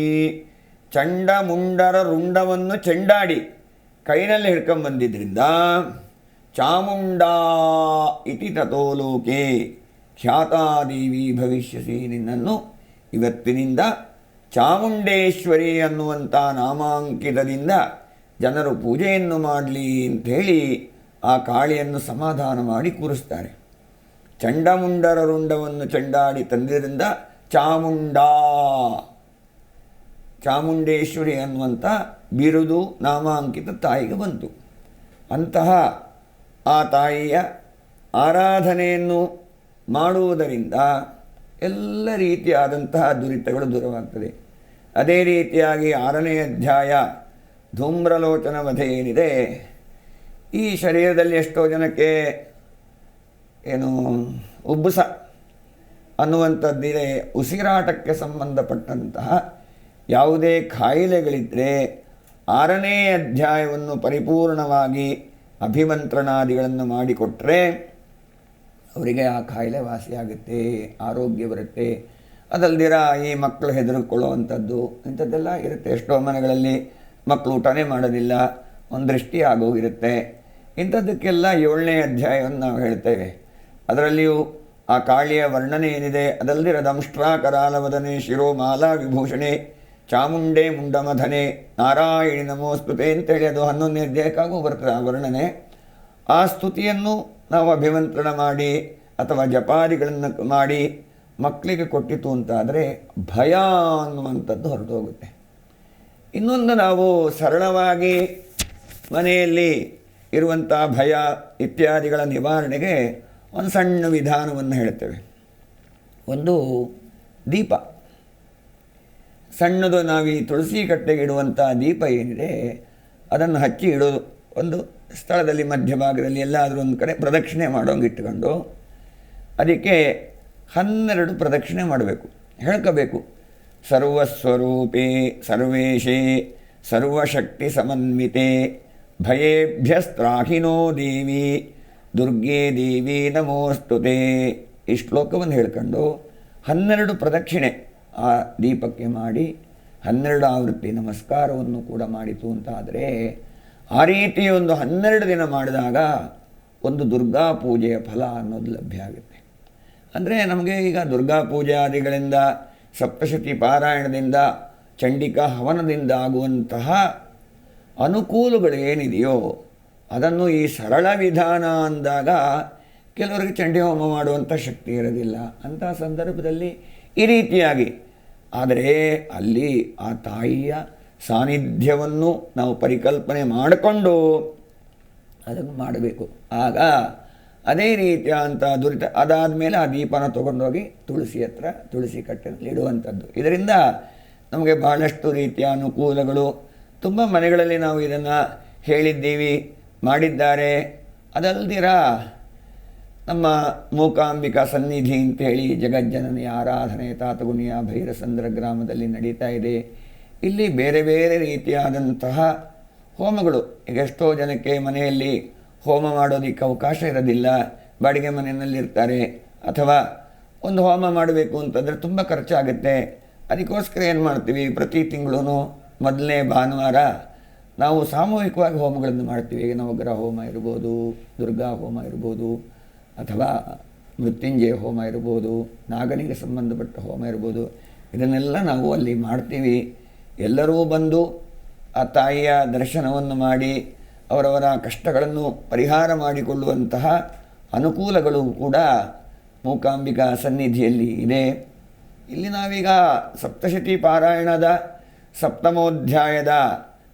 S2: ಚಂಡಮುಂಡರ ರುಂಡವನ್ನು ಚೆಂಡಾಡಿ ಕೈನಲ್ಲಿ ಹಿಡ್ಕೊಂಬಂದಿದ್ರಿಂದ ಚಾಮುಂಡಾ ಇತಿ ತಥೋ ಲೋಕೆ ಖ್ಯಾತಾದೇವಿ ಭವಿಷ್ಯಸಿ ನಿನ್ನನ್ನು ಇವತ್ತಿನಿಂದ ಚಾಮುಂಡೇಶ್ವರಿ ಅನ್ನುವಂಥ ನಾಮಾಂಕಿತದಿಂದ ಜನರು ಪೂಜೆಯನ್ನು ಮಾಡಲಿ ಅಂಥೇಳಿ ಆ ಕಾಳಿಯನ್ನು ಸಮಾಧಾನ ಮಾಡಿ ಕೂರಿಸ್ತಾರೆ. ಚಂಡಮುಂಡರ ರುಂಡವನ್ನು ಚಂಡಾಡಿ ತಂದಿದ್ದರಿಂದ ಚಾಮುಂಡಾ, ಚಾಮುಂಡೇಶ್ವರಿ ಅನ್ನುವಂಥ ಬಿರುದು ನಾಮಾಂಕಿತ ತಾಯಿಗೆ ಬಂತು. ಅಂತಹ ಆ ತಾಯಿಯ ಆರಾಧನೆಯನ್ನು ಮಾಡುವುದರಿಂದ ಎಲ್ಲ ರೀತಿಯಾದಂತಹ ದುರಿತಗಳು ದೂರವಾಗ್ತದೆ. ಅದೇ ರೀತಿಯಾಗಿ ಆರನೇ ಅಧ್ಯಾಯ ಧೂಮ್ರಲೋಚನ ವಧೆ ಏನಿದೆ, ಈ ಶರೀರದಲ್ಲಿ ಎಷ್ಟೋ ಜನಕ್ಕೆ ಏನು ಉಬ್ಬುಸ ಅನ್ನುವಂಥದ್ದಿದೆ. ಉಸಿರಾಟಕ್ಕೆ ಸಂಬಂಧಪಟ್ಟಂತಹ ಯಾವುದೇ ಕಾಯಿಲೆಗಳಿದ್ದರೆ ಆರನೇ ಅಧ್ಯಾಯವನ್ನು ಪರಿಪೂರ್ಣವಾಗಿ ಅಭಿಮಂತ್ರಣಾದಿಗಳನ್ನು ಮಾಡಿಕೊಟ್ರೆ ಅವರಿಗೆ ಆ ಕಾಯಿಲೆ ವಾಸಿಯಾಗುತ್ತೆ, ಆರೋಗ್ಯ ಬರುತ್ತೆ. ಅದಲ್ದಿರ ಈ ಮಕ್ಕಳು ಹೆದರ್ಕೊಳ್ಳೋವಂಥದ್ದು, ಇಂಥದ್ದೆಲ್ಲ ಇರುತ್ತೆ. ಎಷ್ಟೋ ಮನೆಗಳಲ್ಲಿ ಮಕ್ಕಳು ಊಟನೇ ಮಾಡೋದಿಲ್ಲ, ಒಂದು ದೃಷ್ಟಿ ಆಗೋಗಿರುತ್ತೆ. ಇಂಥದ್ದಕ್ಕೆಲ್ಲ ಏಳನೇ ಅಧ್ಯಾಯವನ್ನು ನಾವು ಹೇಳ್ತೇವೆ. ಅದರಲ್ಲಿಯೂ ಆ ಕಾಳಿಯ ವರ್ಣನೆ ಏನಿದೆ ಅದಲ್ದಿರ ದಂಷ್ಟ್ರಾಕರಾಲವದನೆ ಶಿರೋ ಮಾಲಾ ವಿಭೂಷಣೆ, ಚಾಮುಂಡೆ ಮುಂಡಮಧನೆ, ನಾರಾಯಣಿ ನಮೋಸ್ತುತೆ ಅಂತೇಳಿ ಅದು ಹನ್ನೊಂದನೇ ಅಧ್ಯಾಯಕ್ಕಾಗೂ ಬರ್ತದೆ ಆ ವರ್ಣನೆ. ಆ ಸ್ತುತಿಯನ್ನು ನಾವು ಅಭಿಮಂತ್ರಣ ಮಾಡಿ ಅಥವಾ ಜಪಾದಿಗಳನ್ನು ಮಾಡಿ ಮಕ್ಕಳಿಗೆ ಕೊಟ್ಟಿತು ಅಂತಾದರೆ ಭಯ ಅನ್ನುವಂಥದ್ದು ಹೊರಟು ಹೋಗುತ್ತೆ ಇನ್ನೊಂದು ನಾವು ಸರಳವಾಗಿ ಮನೆಯಲ್ಲಿ ಇರುವಂಥ ಭಯ ಇತ್ಯಾದಿಗಳ ನಿವಾರಣೆಗೆ ಒಂದು ಸಣ್ಣ ವಿಧಾನವನ್ನು ಹೇಳ್ತೇವೆ. ಒಂದು ದೀಪ. ಸಣ್ಣದು ನಾವು ಈ ತುಳಸಿ ಕಟ್ಟೆಗೆ ಇಡುವಂಥ ದೀಪ ಏನಿದೆ ಅದನ್ನು ಹಚ್ಚಿ ಇಡೋದು ಒಂದು ಸ್ಥಳದಲ್ಲಿ, ಮಧ್ಯಭಾಗದಲ್ಲಿ ಎಲ್ಲಾದರೂ ಒಂದು ಕಡೆ ಪ್ರದಕ್ಷಿಣೆ ಮಾಡೋಂಗೆ ಅದಕ್ಕೆ ಹನ್ನೆರಡು ಪ್ರದಕ್ಷಿಣೆ ಮಾಡಬೇಕು. ಹೇಳ್ಕೋಬೇಕು. ಸರ್ವಸ್ವರೂಪೇ, ಸರ್ವೇಶೇ, ಸರ್ವಶಕ್ತಿ ಸಮನ್ವಿತೆ, ಭಯೇಭ್ಯಸ್ತ್ರಾಹಿನೋ ದೇವಿ, ದುರ್ಗೇ ದೇವಿ ನಮೋಸ್ತುತೆ. ಈ ಶ್ಲೋಕವನ್ನು ಹೇಳ್ಕೊಂಡು ಹನ್ನೆರಡು ಪ್ರದಕ್ಷಿಣೆ ಆ ದೀಪಕ್ಕೆ ಮಾಡಿ ಹನ್ನೆರಡು ಆವೃತ್ತಿ ನಮಸ್ಕಾರವನ್ನು ಕೂಡ ಮಾಡಿತು ಅಂತ ಆದರೆ ಆ ರೀತಿ ಒಂದು ಹನ್ನೆರಡು ದಿನ ಮಾಡಿದಾಗ ಒಂದು ದುರ್ಗಾ ಪೂಜೆಯ ಫಲ ಅನ್ನೋದು ಲಭ್ಯ ಆಗುತ್ತೆ. ಅಂದರೆ ನಮಗೆ ಈಗ ದುರ್ಗಾ ಪೂಜಾದಿಗಳಿಂದ, ಸಪ್ತಶತಿ ಪಾರಾಯಣದಿಂದ, ಚಂಡಿಕಾ ಹವನದಿಂದ ಆಗುವಂತಹ ಅನುಕೂಲಗಳು ಏನಿದೆಯೋ ಅದನ್ನು ಈ ಸರಳ ವಿಧಾನ ಅಂದಾಗ ಕೆಲವರಿಗೆ ಚಂಡಿ ಹೋಮ ಮಾಡುವಂಥ ಶಕ್ತಿ ಇರೋದಿಲ್ಲ. ಅಂತಹ ಸಂದರ್ಭದಲ್ಲಿ ಈ ರೀತಿಯಾಗಿ. ಆದರೆ ಅಲ್ಲಿ ಆ ತಾಯಿಯ ಸಾನ್ನಿಧ್ಯವನ್ನು ನಾವು ಪರಿಕಲ್ಪನೆ ಮಾಡಿಕೊಂಡು ಅದನ್ನು ಮಾಡಬೇಕು. ಆಗ ಅದೇ ರೀತಿಯ ಅಂತ ದುರಿತ ಅದಾದ ಮೇಲೆ ಆ ದೀಪನ ತೊಗೊಂಡೋಗಿ ತುಳಸಿ ಹತ್ರ, ತುಳಸಿ ಕಟ್ಟೆಯಲ್ಲಿ ಇಡುವಂಥದ್ದು. ಇದರಿಂದ ನಮಗೆ ಬಹಳಷ್ಟು ರೀತಿಯ ಅನುಕೂಲಗಳು. ತುಂಬ ಮನೆಗಳಲ್ಲಿ ನಾವು ಇದನ್ನು ಹೇಳಿದ್ದೀವಿ, ಮಾಡಿದ್ದಾರೆ. ಅದಲ್ದಿರ ನಮ್ಮ ಮೂಕಾಂಬಿಕಾ ಸನ್ನಿಧಿ ಅಂತೇಳಿ ಜಗಜ್ಜನನಿಯ ಆರಾಧನೆ ತಾತಗುಣಿಯ ಭೈರಸಂದ್ರ ಗ್ರಾಮದಲ್ಲಿ ನಡೀತಾ ಇದೆ. ಇಲ್ಲಿ ಬೇರೆ ಬೇರೆ ರೀತಿಯಾದಂತಹ ಹೋಮಗಳು. ಈಗ ಎಷ್ಟೋ ಜನಕ್ಕೆ ಮನೆಯಲ್ಲಿ ಹೋಮ ಮಾಡೋದಕ್ಕೆ ಅವಕಾಶ ಇರೋದಿಲ್ಲ. ಬಾಡಿಗೆ ಮನೆಯಲ್ಲಿರ್ತಾರೆ. ಅಥವಾ ಒಂದು ಹೋಮ ಮಾಡಬೇಕು ಅಂತಂದರೆ ತುಂಬ ಖರ್ಚಾಗುತ್ತೆ. ಅದಕ್ಕೋಸ್ಕರ ಏನು ಮಾಡ್ತೀವಿ? ಪ್ರತಿ ತಿಂಗಳು ಮೊದಲನೇ ಭಾನುವಾರ ನಾವು ಸಾಮೂಹಿಕವಾಗಿ ಹೋಮಗಳನ್ನು ಮಾಡ್ತೀವಿ. ಈಗ ನವಗ್ರಹ ಹೋಮ ಇರ್ಬೋದು, ದುರ್ಗಾ ಹೋಮ ಇರ್ಬೋದು, ಅಥವಾ ಮೃತ್ಯುಂಜಯ ಹೋಮ ಇರ್ಬೋದು ನಾಗನಿಗೆ ಸಂಬಂಧಪಟ್ಟ ಹೋಮ ಇರ್ಬೋದು. ಇದನ್ನೆಲ್ಲ ನಾವು ಅಲ್ಲಿ ಮಾಡ್ತೀವಿ. ಎಲ್ಲರೂ ಬಂದು ಆ ತಾಯಿಯ ದರ್ಶನವನ್ನು ಮಾಡಿ ಅವರವರ ಕಷ್ಟಗಳನ್ನು ಪರಿಹಾರ ಮಾಡಿಕೊಳ್ಳುವಂತಹ ಅನುಕೂಲಗಳು ಕೂಡ ಮೂಕಾಂಬಿಕಾ ಸನ್ನಿಧಿಯಲ್ಲಿ ಇದೆ. ಇಲ್ಲಿ ನಾವೀಗ ಸಪ್ತಶತಿ ಪಾರಾಯಣದ ಸಪ್ತಮೋಧ್ಯಾಯದ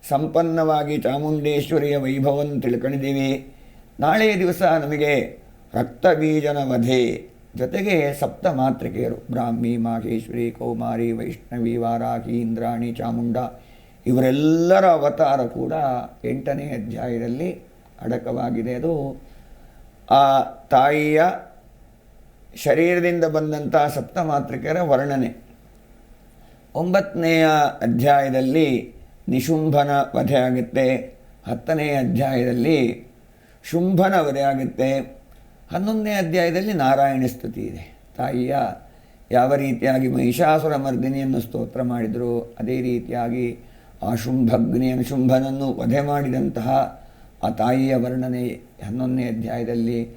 S2: ಸಂಪನ್ನವಾಗಿ ಚಾಮುಂಡೇಶ್ವರಿಯ ವೈಭವವನ್ನು ತಿಳ್ಕೊಂಡಿದ್ದೀವಿ. ನಾಳೆಯ ದಿವಸ ನಮಗೆ ರಕ್ತಬೀಜನ ವಧೆ. ಜೊತೆಗೆ ಸಪ್ತ ಮಾತೃಕೆಯರು ಬ್ರಾಹ್ಮಿ, ಮಾಹೇಶ್ವರಿ, ಕೌಮಾರಿ, ವೈಷ್ಣವಿ, ವಾರಾಹಿ, ಇಂದ್ರಾಣಿ, ಚಾಮುಂಡ, ಇವರೆಲ್ಲರ ಅವತಾರ ಕೂಡ ಎಂಟನೇ ಅಧ್ಯಾಯದಲ್ಲಿ ಅಡಕವಾಗಿದೆ. ಅದು ಆ ತಾಯಿಯ ಶರೀರದಿಂದ ಬಂದಂಥ ಸಪ್ತಮಾತೃಕೆಯರ ವರ್ಣನೆ. ಒಂಬತ್ತನೆಯ ಅಧ್ಯಾಯದಲ್ಲಿ ನಿಶುಂಭನ ವಧೆ ಆಗುತ್ತೆ. ಹತ್ತನೆಯ ಅಧ್ಯಾಯದಲ್ಲಿ ಶುಂಭನ ವಧೆ ಆಗುತ್ತೆ. ಹನ್ನೊಂದನೇ ಅಧ್ಯಾಯದಲ್ಲಿ ನಾರಾಯಣ ಸ್ತುತಿ ಇದೆ. ತಾಯಿಯ ಯಾವ ರೀತಿಯಾಗಿ ಮಹಿಷಾಸುರ ಮರ್ದಿನಿಯನ್ನು ಸ್ತೋತ್ರ ಮಾಡಿದರು, ಅದೇ ರೀತಿಯಾಗಿ ಆ ಶುಂಭಗ್ನಿಯನ್ನು ಶುಂಭನನ್ನು ವಧೆ ಮಾಡಿದಂತಹ ಆ ತಾಯಿಯ ವರ್ಣನೆ ಹನ್ನೊಂದನೇ ಅಧ್ಯಾಯದಲ್ಲಿ,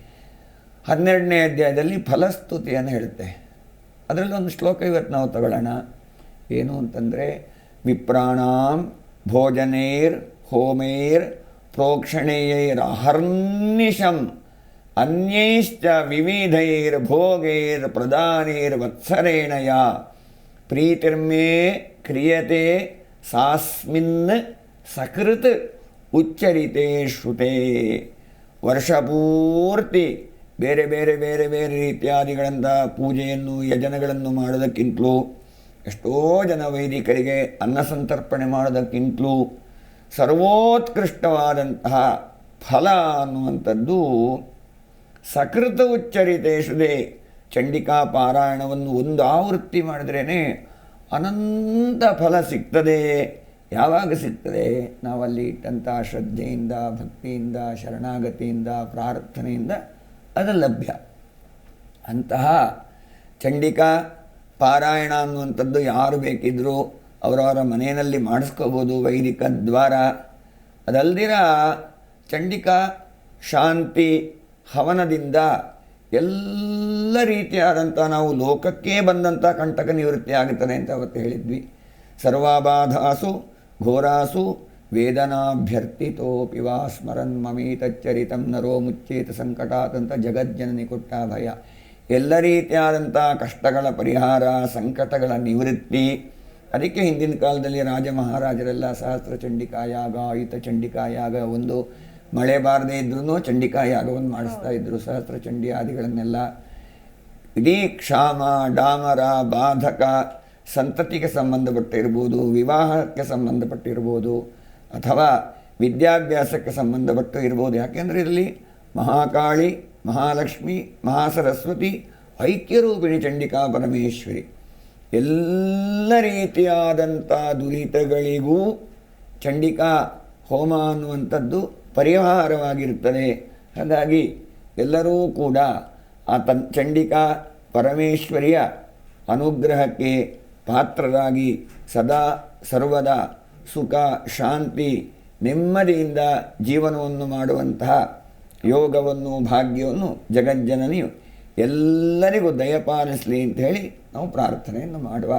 S2: ಹನ್ನೆರಡನೇ ಅಧ್ಯಾಯದಲ್ಲಿ ಫಲಸ್ತುತಿಯನ್ನು ಹೇಳುತ್ತೆ. ಅದರಲ್ಲೊಂದು ಶ್ಲೋಕ ಇವತ್ತು ನಾವು ತಗೊಳ್ಳೋಣ. ಏನು ಅಂತಂದರೆ, ವಿಪ್ರಾಣಾಂ ಭೋಜನೇರ್ ಹೋಮೇರ್ ಪ್ರೋಕ್ಷಣೇಯೈರ್ ಅಹರ್ನಿಶಂ ಅನ್ಯೈಶ್ಚ ವಿವಿಧೈರ್ ಭೋಗೈರ್ ಪ್ರದಾನೈರ್ ವತ್ಸರೇಣಯ ಪ್ರೀತಿರ್ಮೇ ಕ್ರಿಯತೆ ಸಾಸ್ಮಿನ್ ಸಕೃತ್ ಉಚ್ಚರಿತೆ ಶ್ರುತೆ ವರ್ಷಪೂರ್ತಿ ಬೇರೆ ಬೇರೆ ಬೇರೆ ಬೇರೆ ಇತ್ಯಾದಿಗಳಂಥ ಪೂಜೆಯನ್ನು ಯಜನಗಳನ್ನು ಮಾಡೋದಕ್ಕಿಂತಲೂ ಎಷ್ಟೋ ಜನ ವೈದಿಕರಿಗೆ ಅನ್ನ ಸಂತರ್ಪಣೆ ಮಾಡೋದಕ್ಕಿಂತಲೂ ಸರ್ವೋತ್ಕೃಷ್ಟವಾದಂತಹ ಫಲ ಅನ್ನುವಂಥದ್ದು ಸಕೃತ ಉಚ್ಚರಿತೇಶುದೆ ಚಂಡಿಕಾ ಪಾರಾಯಣವನ್ನು ಒಂದು ಆವೃತ್ತಿ ಮಾಡಿದ್ರೇ ಅನಂತ ಫಲ ಸಿಗ್ತದೆ. ಯಾವಾಗ ಸಿಗ್ತದೆ? ನಾವಲ್ಲಿ ಇಟ್ಟಂಥ ಶ್ರದ್ಧೆಯಿಂದ, ಭಕ್ತಿಯಿಂದ, ಶರಣಾಗತಿಯಿಂದ, ಪ್ರಾರ್ಥನೆಯಿಂದ ಅದು ಲಭ್ಯ. ಅಂತಹ ಚಂಡಿಕಾ ಪಾರಾಯಣ ಅನ್ನುವಂಥದ್ದು ಯಾರು ಬೇಕಿದ್ದರೂ ಅವರವರ ಮನೆಯಲ್ಲಿ ಮಾಡಿಸ್ಕೋಬೋದು, ವೈದಿಕ ದ್ವಾರ. ಅದಲ್ದಿರ ಚಂಡಿಕಾ ಶಾಂತಿ ಹವನದಿಂದ ಎಲ್ಲ ರೀತಿಯಾದಂಥ ನಾವು ಲೋಕಕ್ಕೆ ಬಂದಂಥ ಕಂಟಕ ನಿವೃತ್ತಿ ಆಗುತ್ತದೆ ಅಂತ ಅವತ್ತು ಹೇಳಿದ್ವಿ. ಸರ್ವಾಬಾಧಾಸು, ಘೋರಾಸು, ವೇದನಾಭ್ಯರ್ಥಿತೋಪಿ ವಾ ಸ್ಮರನ್ ಮಮೀತಚ್ಚರಿತಂ ನರೋ ಮುಚ್ಚೇತ ಸಂಕಟಾತಂಥ ಅಂತ ಜಗಜ್ಜನನಿ ಕೊಟ್ಟ ಭಯ ಎಲ್ಲ ರೀತಿಯಾದಂಥ ಕಷ್ಟಗಳ ಪರಿಹಾರ, ಸಂಕಟಗಳ ನಿವೃತ್ತಿ. ಅದಕ್ಕೆ ಹಿಂದಿನ ಕಾಲದಲ್ಲಿ ರಾಜ ಮಹಾರಾಜರೆಲ್ಲ ಸಹಸ್ರ ಚಂಡಿಕಾಯಾಗ, ಆಯುತ ಚಂಡಿಕಾಯಾಗ ಒಂದು ಮಳೆ ಬಾರದೇ ಇದ್ರೂ ಚಂಡಿಕಾ ಯಾಗವನ್ನು ಮಾಡಿಸ್ತಾ ಇದ್ದರು ಸಹಸ್ರ ಚಂಡಿ ಆದಿಗಳನ್ನೆಲ್ಲ. ಇಡೀ ಕ್ಷಾಮ, ಡಾಮರ, ಬಾಧಕ ಸಂತತಿಗೆ ಸಂಬಂಧಪಟ್ಟಿರ್ಬೋದು, ವಿವಾಹಕ್ಕೆ ಸಂಬಂಧಪಟ್ಟಿರ್ಬೋದು, ಅಥವಾ ವಿದ್ಯಾಭ್ಯಾಸಕ್ಕೆ ಸಂಬಂಧಪಟ್ಟು ಇರ್ಬೋದು ಯಾಕೆಂದರೆ ಇಲ್ಲಿ ಮಹಾಕಾಳಿ, ಮಹಾಲಕ್ಷ್ಮಿ, ಮಹಾಸರಸ್ವತಿ, ಐಕ್ಯರೂಪಿಣಿ ಚಂಡಿಕಾ ಪರಮೇಶ್ವರಿ. ಎಲ್ಲ ರೀತಿಯಾದಂಥ ದುರಿತಗಳಿಗೂ ಚಂಡಿಕಾ ಹೋಮ ಅನ್ನುವಂಥದ್ದು ಪರಿಹಾರವಾಗಿರುತ್ತದೆ. ಹಾಗಾಗಿ ಎಲ್ಲರೂ ಕೂಡ ಆ ತನ್ ಚಂಡಿಕಾ ಪರಮೇಶ್ವರಿಯ ಅನುಗ್ರಹಕ್ಕೆ ಪಾತ್ರರಾಗಿ ಸದಾ ಸರ್ವದ ಸುಖ, ಶಾಂತಿ, ನೆಮ್ಮದಿಯಿಂದ ಜೀವನವನ್ನು ಮಾಡುವಂತಹ ಯೋಗವನ್ನು, ಭಾಗ್ಯವನ್ನು ಜಗಜ್ಜನನಿಯು ಎಲ್ಲರಿಗೂ ದಯಪಾಲಿಸಲಿ ಅಂತ ಹೇಳಿ ನಾವು ಪ್ರಾರ್ಥನೆಯನ್ನು ಮಾಡುವ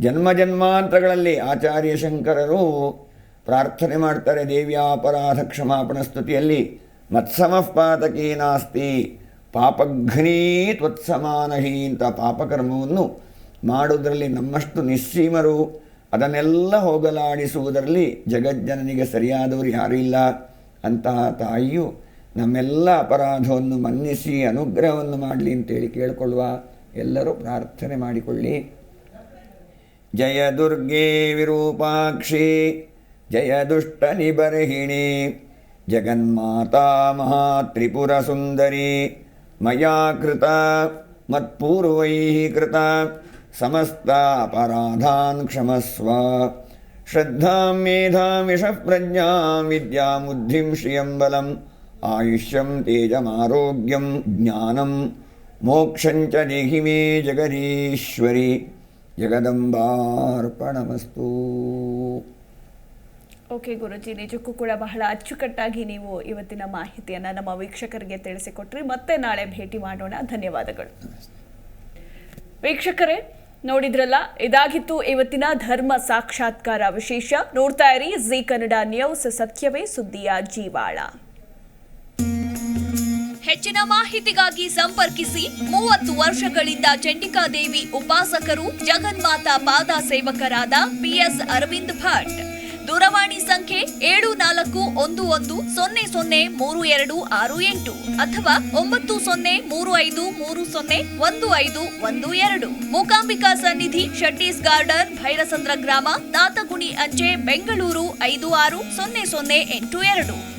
S2: ಜನ್ಮ ಜನ್ಮಾಂತರಗಳಲ್ಲಿ ಆಚಾರ್ಯ ಶಂಕರರು ಪ್ರಾರ್ಥನೆ ಮಾಡ್ತಾರೆ ದೇವ್ಯಾಪರಾಧ ಕ್ಷಮಾಪಣ ಸ್ತುತಿಯಲ್ಲಿ. ಮತ್ಸಮಃ ಪಾತಕೀ ನಾಸ್ತಿ. ಪಾಪಘ್ನೀ ತ್ವತ್ಸಮಾನಹಿ ಪಾಪಕರ್ಮವನ್ನು ಮಾಡುವುದರಲ್ಲಿ ನಮ್ಮಷ್ಟು ನಿಸ್ಸೀಮರು. ಅದನ್ನೆಲ್ಲ ಹೋಗಲಾಡಿಸುವುದರಲ್ಲಿ ಜಗಜ್ಜನನಿಗೆ ಸರಿಯಾದವರು ಯಾರೂ ಇಲ್ಲ. ಅಂತಹ ತಾಯಿಯು ನಮ್ಮೆಲ್ಲ ಅಪರಾಧವನ್ನು ಮನ್ನಿಸಿ ಅನುಗ್ರಹವನ್ನು ಮಾಡಲಿ ಅಂತೇಳಿ ಕೇಳಿಕೊಳ್ಳುವ ಎಲ್ಲರೂ ಪ್ರಾರ್ಥನೆ ಮಾಡಿಕೊಳ್ಳಿ. ಜಯ ದುರ್ಗೆ ವಿರೂಪಾಕ್ಷಿ. जयदुष्टनिबर्हिणी, जगन्माता महात्रिपुरसुन्दरी, मया कृता, मत्पूर्वैः कृता, समस्तापराधान् क्षमस्व। श्रद्धां मेधामिषः प्रज्ञां विद्यामुद्धिं बल आयुष्यम आयुष्यं, तेजमारोग्यं ज्ञानम मोक्षञ्च देहि मे जगदीश्वरि। जगदम्बार्पणमस्तु।
S1: ಓಕೆ ಗುರುಜಿ, ನಿಜಕ್ಕೂ ಕೂಡ ಬಹಳ ಅಚ್ಚುಕಟ್ಟಾಗಿ ನೀವು ಇವತ್ತಿನ ಮಾಹಿತಿಯನ್ನು ನಮ್ಮ ವೀಕ್ಷಕರಿಗೆ ತಿಳಿಸಿಕೊಟ್ರಿ. ಮತ್ತೆ ನಾಳೆ ಭೇಟಿ ಮಾಡೋಣ. ಧನ್ಯವಾದಗಳು. ವೀಕ್ಷಕರೇ, ನೋಡಿದ್ರಲ್ಲ, ಇದಾಗಿತ್ತು ಇವತ್ತಿನ ಧರ್ಮ ಸಾಕ್ಷಾತ್ಕಾರ ವಿಶೇಷ. ನೋಡ್ತಾ ಇರಿ, ಜಿ ಕನ್ನಡ ನ್ಯೂಸ್, ಸತ್ಯವೇ ಸುದ್ದಿಯ ಜೀವಾಳ. ಹೆಚ್ಚಿನ ಮಾಹಿತಿಗಾಗಿ ಸಂಪರ್ಕಿಸಿ. ಮೂವತ್ತು ವರ್ಷಗಳಿಂದ ಚಂಡಿಕಾದೇವಿ ಉಪಾಸಕರು, ಜಗನ್ಮಾತಾ ಪಾದ ಸೇವಕರಾದ ಪಿಎಸ್ ಅರವಿಂದ್ ಭಟ್. ದೂರವಾಣಿ ಸಂಖ್ಯೆ ಏಳು ನಾಲ್ಕು ಒಂದು ಒಂದು ಸೊನ್ನೆ ಸೊನ್ನೆ ಮೂರು ಎರಡು ಆರು ಎಂಟು ಅಥವಾ ಒಂಬತ್ತು ಸೊನ್ನೆ ಮೂರು ಐದು ಮೂರು ಸೊನ್ನೆ ಒಂದು ಐದು ಒಂದು ಎರಡು. ಮೂಕಾಂಬಿಕಾ ಸನ್ನಿಧಿ ಶೆಟ್ಟೀಸ್ ಗಾರ್ಡನ್ ಭೈರಸಂದ್ರ ಗ್ರಾಮ ತಾತಗುಣಿ ಅಂಚೆ ಬೆಂಗಳೂರು ಐದು ಆರು ಸೊನ್ನೆ ಸೊನ್ನೆ ಎಂಟು ಎರಡು.